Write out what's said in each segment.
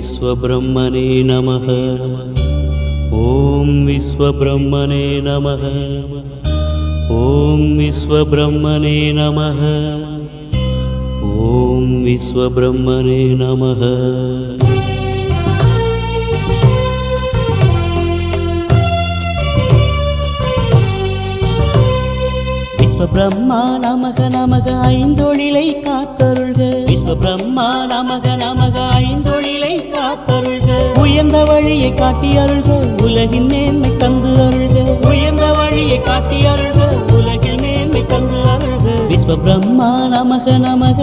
विश्वब्रह्मणे नमः ॐ विश्वब्रह्मणे नमः ॐ विश्वब्रह्मणे नमः ॐ विश्वब्रह्मणे नमः विश्वब्रह्मा नमः नमः ऐन्दोळिलै कातरु உயர்ந்த வழியை காட்டி அருள்க உலகின் மேன்மை தந்து அருள்க. உயர்ந்த வழியை காட்டி அருள்க உலகில் மேன்மை தந்து அருள்க. விஸ்வபிரம்மா நமக நமக.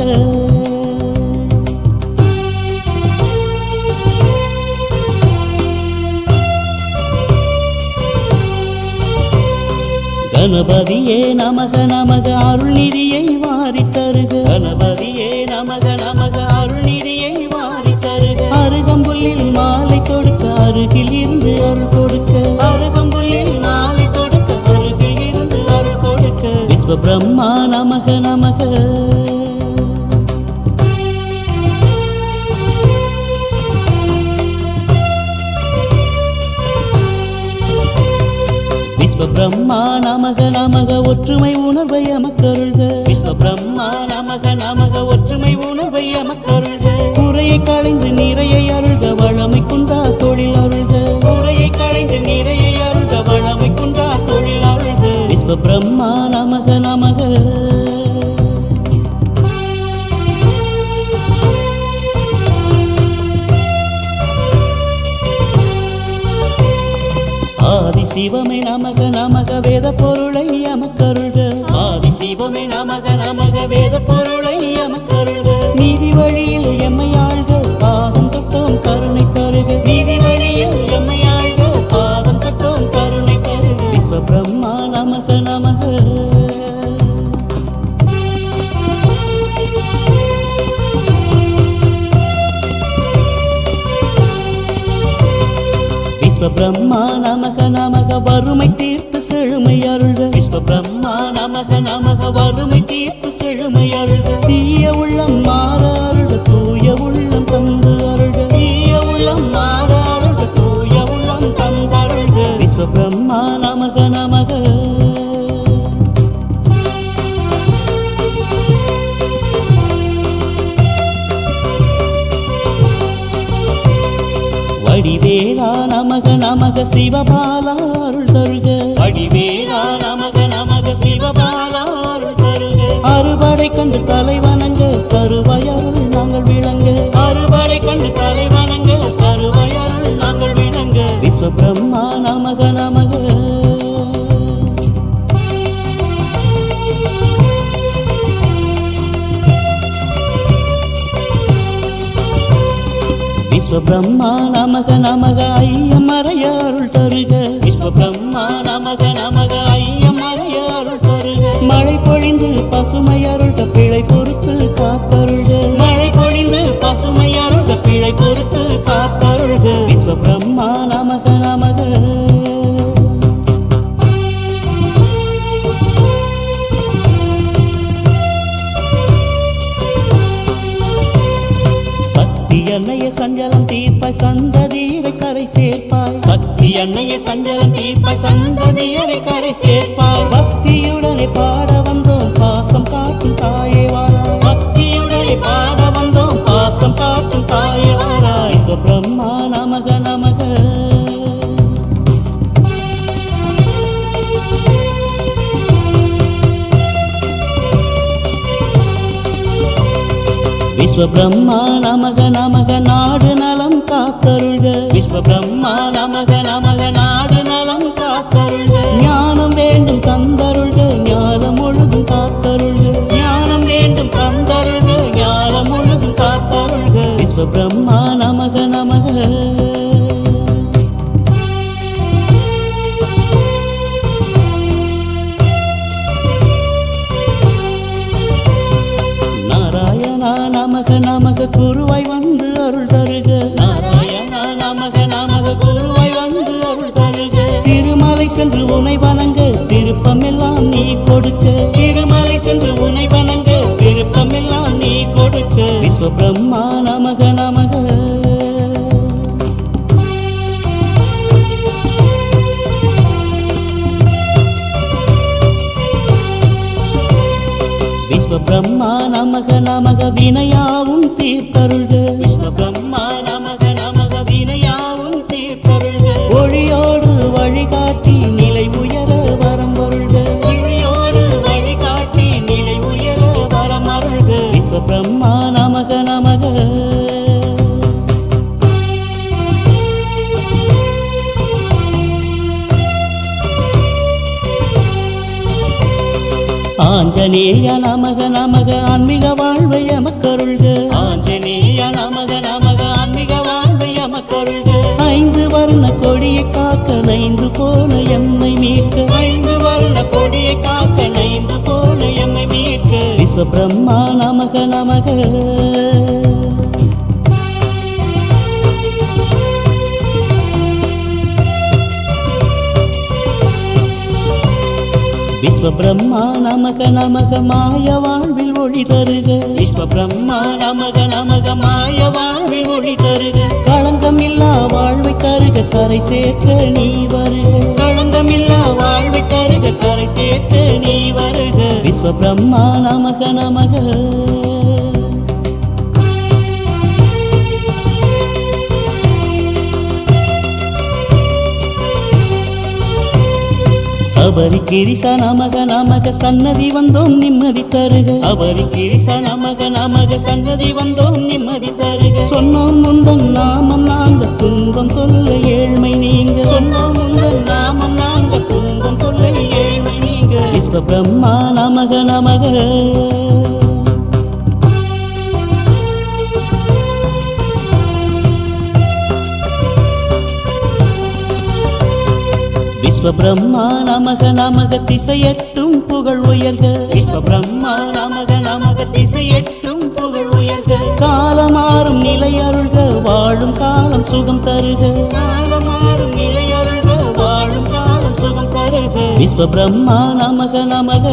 கணபதியே நமக நமக. அருள்நிதியை வாரி தருக கணபதியே நமக பிரம்மா நமக நமக. விஸ்வ பிரம்மா நமக நமக ஒற்றுமை உணர்வை அமக்கருள்க விஸ்வபிரம்மா நமக நமக ஒற்றுமை உணர்வை அமக்கருள்க குறையை களைந்து நிறையை அருள்க வளமை குண்டா தொழில் அருள்க. குறையை களைந்து நிறைய பிரம்மா நமக நமக. ஆதி சிவமே நமக நமக வேத பொருளை அமக்கருள்க ஆதி சிவமே நமக நமக வேத பொருளை அமக்கருள்க நீதி வழியில் எம்மை ஆள்க பாதம் தொட்டோம் கருணை தருக. நீதி வழியில் நமக நமக விஸ்வபிரம்மா நமக நமக வறுமை தீர்த்து செழுமை அருள்க. விஸ்வபிரம்மா நமக நமக வறுமை தீர்த்து செழுமை அருள்க. தீய உள்ளம் நமக சிவபாலா அருள் தருக. வடிவேலா நமக நமக சிவபாலா அருள் தருக. அறுபடை கண்டு தலைவணங்க கருவயருள் நாங்கள் விளங்க. அறுபடை கண்டு தலைவணங்க கருவயருள் நாங்கள் விளங்க. விஸ்வபிரம்மா நமக நமக. விஸ்வபிரம்மா நமக நமக ஐயமறைய அருள் தருக. விஸ்வ பிரம்மா நமக நமக ஐயம் அருள் தருக. மழை பொழிந்து பசுமை அருள்க பிழை பொறுத்து காத்தருள்க. ಸಂಜಲ ದೀಪ ಸಂದದಿಯರೆ ಕರೆಸೇ ಭಕ್ತಿಯುಡನೆ ಪಾಡ ಬಂದೋಂ ಪಾಸಂ ಕಾಟುಂ ತಾಯೇವಾರ ಭಕ್ತಿಯುಡನೆ ಪಾಡ ಬಂದೋಂ ಪಾಸಂ ಕಾಟುಂ ತಾಯೇವಾರ ಇಷ್ಟ ಬ್ರಹ್ಮ ನಮಗ ನಮಗ ವಿಶ್ವ ಬ್ರಹ್ಮ காத்தருள்க வினையாவும் தீர்த்தருள்க. விஸ்வ பிரம்மா நமக நமக வினையாவும் தீர்த்தருள்க. ஒளியோடு வழிகாட்டி நிலை உயர வரம் வருள்க ஒளியோடு வழிகாட்டி நிலை உயர வரம் அருள்க. விஸ்வ பிரம்மா நமக நமக. ஆஞ்சநேய நமக வர்ண கொடியை காக்க நைந்து போல எம்மை மீட்க. ஐந்து வர்ண கொடியை காக்க நைந்து போல எம்மை மீட்க. விஸ்வ பிரம்மா நமக நமக. விஸ்வ பிரம்மா நமக நமக மாய வாழ்வில் ஒளி தருக. விஸ்வ பிரம்மா நமக நமக மாய வாழ்வில் ஒளி தருக. களங்கம் இல்லா வாழ்வை தருக கரை சேர்க்க நீ வருக. களங்கம் இல்லா வாழ்வை தருக கரை சேர்க்க நீ வருக. விஸ்வ பிரம்மா நமக நமக. சபரி கிரிச நமக நமக சன்னதி வந்தோம் நிம்மதி தருக. சபரி கிரிச நமக நமக சன்னதி வந்தோம் நிம்மதி தருக. சொன்னோம் முந்தன் நாமம் நாங்க துன்பம் சொல்ல ஏழ்மை நீங்க. சொன்னோம் முந்தன் நாமம் நாங்க துன்பம் சொல்ல ஏழ்மை நீங்க. விஸ்வ பிரம்மா நமக நமக. விஸ்வ பிரம்மா நமக நமக திசையட்டும் புகழ் உயர்க. விஸ்வ பிரம்மா நமக நமக திசையட்டும் புகழ் உயர்க. காலமாறும் நிலை அருள்க வாழும் காலம் சுகம் தருக. காலமாறும் நிலை அருள்க வாழும் காலம் சுகம் தருக. விஸ்வ பிரம்மா நமக நமக.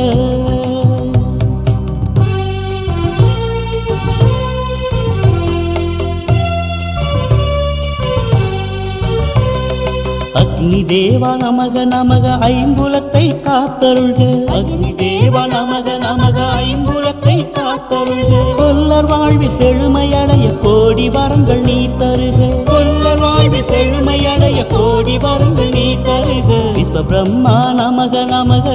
அக்னி தேவா நமக நமக ஐம்புலத்தை காத்தருள்க. அக்னி தேவா நமக நமக ஐம்புலத்தை காத்தருள்க. கொல்லர் வாழ்வில் செழுமையடைய கோடி வரங்கள் நீ தருக கொல்லர் வாழ்வில் செழுமையடைய கோடி வரங்கள் நீ தருக விஸ்வ பிரம்மா நமக நமக.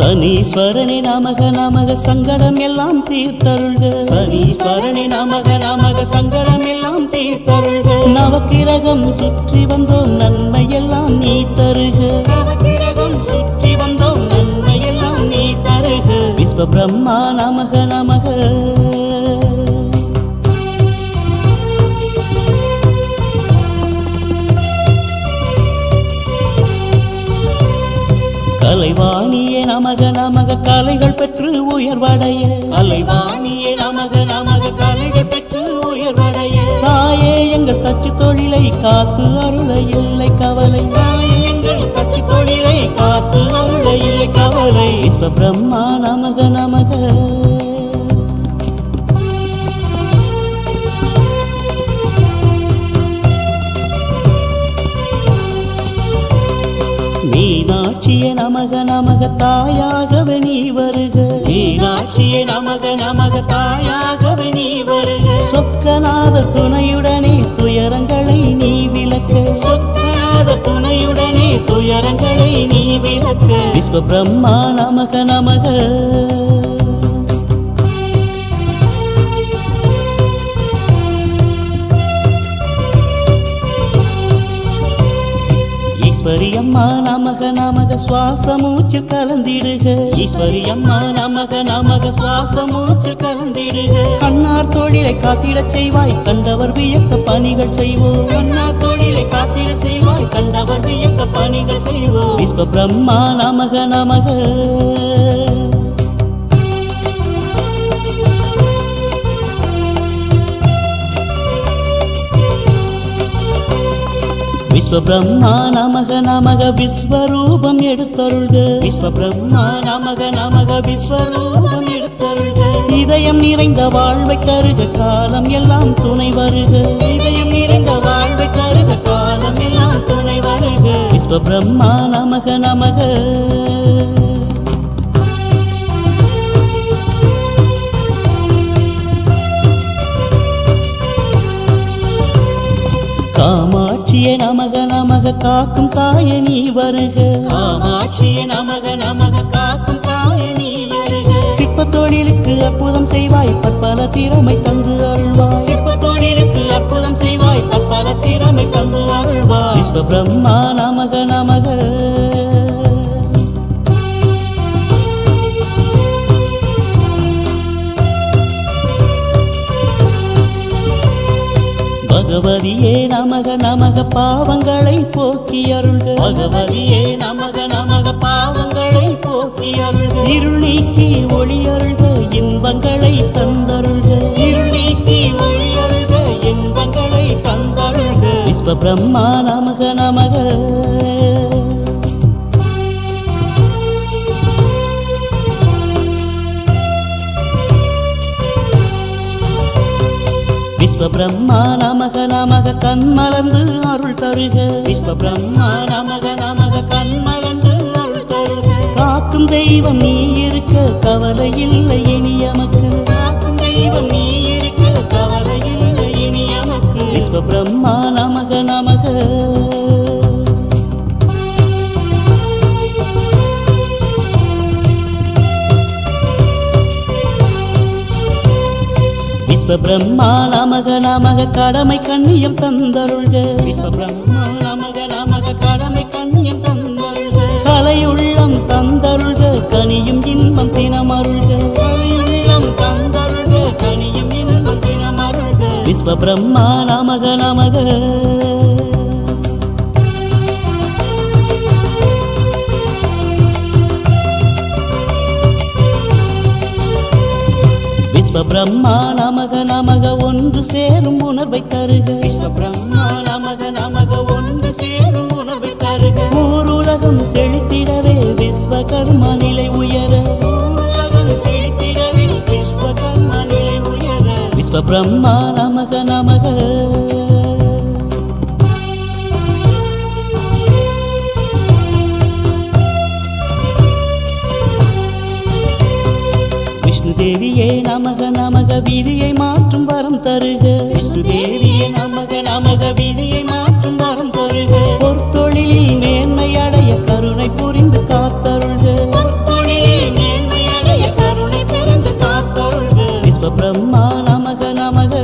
சனீஸ்வரனே நமக நமக சங்கடம் எல்லாம் தீர்த்தருள்க. சனீஸ்வரனே நமக நமக சங்கடம் எல்லாம் தீர்த்தருள்க. நவக்கிரகம் சுற்றி வந்தோம் நன்மை எல்லாம் நீ தருக சுற்றி வந்தோம் நன்மை எல்லாம் நீ தருக விஸ்வ பிரம்மா நமக நமக. நமக நமக கலைகள் பெற்று உயர்வடைய. கலைவாணியே நமக நமக கலைகள் பெற்று உயர்வடைய. தாயே எங்கள் தச்சு தொழிலை காத்து அருள இல்லை கவலை. எங்கள் தச்சு தொழிலை காத்து அருள இல்லை கவலை. விஸ்வ பிரம்மா நமக நமக நமக நமக தாயாகவே நீ வருக. மீனாட்சியே நமக நமக தாயாகவே நீ வருக. சொக்கநாத துணையுடனே துயரங்களை நீ விளக்க. சொக்கநாத துணையுடனே துயரங்களை நீ விளக்க. விஸ்வ பிரம்மா நமக நமக. ஈஸ்வரி அம்மா நமக நமக சுவாச மூச்சு கலந்திடுக. ஈஸ்வரி அம்மா நமக நமக சுவாச மூச்சு கலந்திடுக. கண்ணார் தொழிலை காத்திடச் செய்வாய் கண்டவர் வியக்க பணிகள் செய்வோம். கண்ணார் தொழிலை காத்திட செய்வாய் கண்டவர் வியக்க பணிகள் செய்வோம். விஸ்வ பிரம்மா நமக நமக. விஸ்வ பிரம்மா நமக நமக விஸ்வரூபம் எடுத்தருள்க. விஸ்வ பிரம்மா நமக நமக விஸ்வரூபம் எடுத்த காத்தருள்க இதயம் நிறைந்த வாழ்வை தருக காலம் எல்லாம் துணை வருக. இதயம் நிறைந்த வாழ்வை தருக காலம் எல்லாம் துணை வருக. விஸ்வ பிரம்மா நமக நமக. நமக காக்கும் தாய நீ வருக. காமாட்சியே நமக நமக காக்கும் தாய நீ வருக. சிற்ப தொழிலுக்கு அற்புதம் செய்வாய் பற்பல திறமை தந்து அருள்வாய். சிற்ப தொழிலுக்கு அற்புதம் செய்வாய் பற்பல திறமை தந்து அருள்வாய். விஸ்வ பிரம்மா நமக நமக. பகவதியே நமக நமக பாவங்களை போக்கி அருள்க. பகவதியே நமக நமக பாவங்களை போக்கி அருள்க. இருள் நீக்கி ஒளி அருள்க இன்பங்களை தந்தருள்க. இருள் நீக்கி ஒளி அருள்க இன்பங்களை தந்தருள்க. விஸ்வ பிரம்மா நமக நமக. விஸ்வ பிரம்மா நமக நமக கண் மலர்ந்து அருள் தருக. விஸ்வ பிரம்மா நமக நமக கண் மலர்ந்து அருள் தருக. காக்கும் தெய்வம் நீ இருக்க கவலை இல்லை இனி எமக்கு. காக்கும் தெய்வம் நீ இருக்க கவலை இல்லை இனி எமக்கு. விஸ்வ பிரம்மா நமக விஸ்வ பிரம்மா நமக நமக கடமை கண்ணியம் தந்தருள்க. விஸ்வ பிரம்மா நமக நமக கடமை கண்ணியம் தந்தருள்க. கலையுள்ளம் தந்தருள்க கனியும் இன்பம் தினமருள்க. கலையுள்ளம் தந்தருள்க கனியும் இன்பம் தினமருள்க. விஸ்வ பிரம்மா நமக நமக. விஸ்வ பிரம்மா நமக நமக ஒன்று சேரும் உணர்வை தருக. விஸ்வ பிரம்மா நமக நமக ஒன்று சேரும் உணர்வை தருக. ஊருலகம் செழித்திடவே விஸ்வகர்ம நிலை உயர. விஸ்வ பிரம்மா நமக நமக விதியை மாற்றும் வரம் தருக. விஷ்ணு தேவியே நமக நமக விதியை மாற்றும் வரம் தருக. பொற்தொழிலில் மேன்மை அடைய கருணை புரிந்து காத்தருள்க. விஸ்வ பிரம்மா நமக நமக.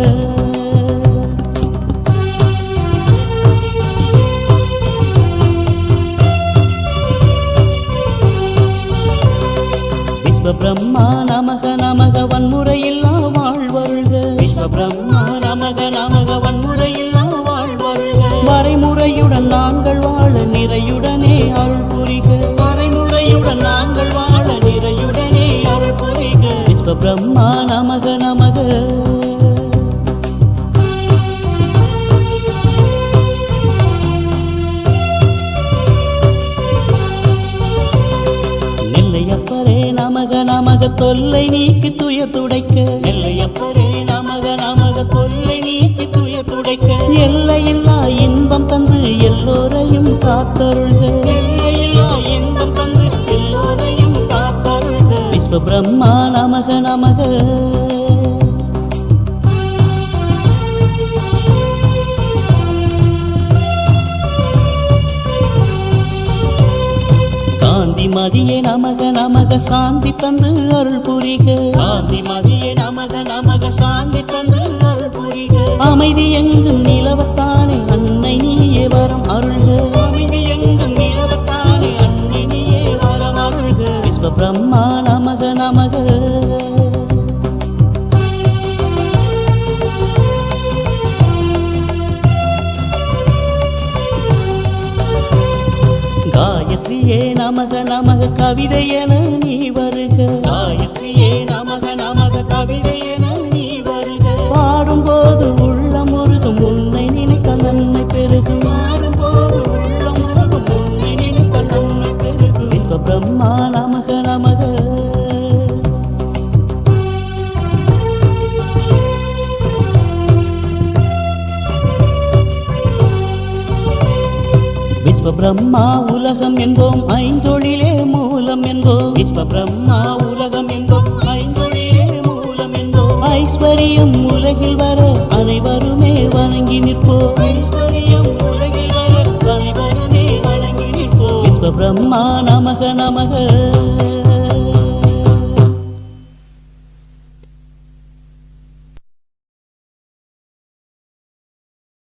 விஸ்வ பிரம்மா நமக தொல்லை நீக்கி துயர் துடைக்க. நெல்லையப்பரே நமக நமக தொல்லை நீக்கி துயர் துடைக்க. எல்லையில்லா இன்பம் தந்து எல்லோரையும் காத்தருள்க. எல்லையில்லா இன்பம் தந்து எல்லோரையும் காத்தருள்க. விஸ்வ பிரம்மா நமக நமக. மதியே நமக நமக சாந்தி தந்து அருள் புரிக. காந்தி மதியே நமக நமக சாந்தி தந்து அருள் புரிக. அமைதி எங்கும் நிலவத்தானே அன்னை நீயே வரம் அருள்க. அமைதி எங்கும் நிலவத்தானே அன்னை நீயே வரம் அருள்க. விஸ்வ பிரம்மா நமக நமக. காயத்ரியே நமக நமக கவிதை என நீ வருக. காயத்ரியே நமக நமக கவிதை என நீ வருக. பாடும்போது உள்ளம் முருகும் உன்னை நினைக்க நன்மை பெருகும். பாடும்போது உள்ளம் முருகும் உன்னை நினைக்க நன்மை பெருகும். பிரம்மா நமக நமக விஸ்வ பிரம்மா உலகம் என்போம் ஐந்தொழிலே மூலம் என்போம். விஸ்வ பிரம்மா உலகம் என்போம் ஐந்தொழிலே மூலம் என்போம். ஐஸ்வர்யம் உலகில் வர அனைவருமே வணங்கி நிற்போம். ஐஸ்வர்யம் உலகில் வர அனைவருமே வணங்கி நிற்போம். விஸ்வ பிரம்மா நமக நமக.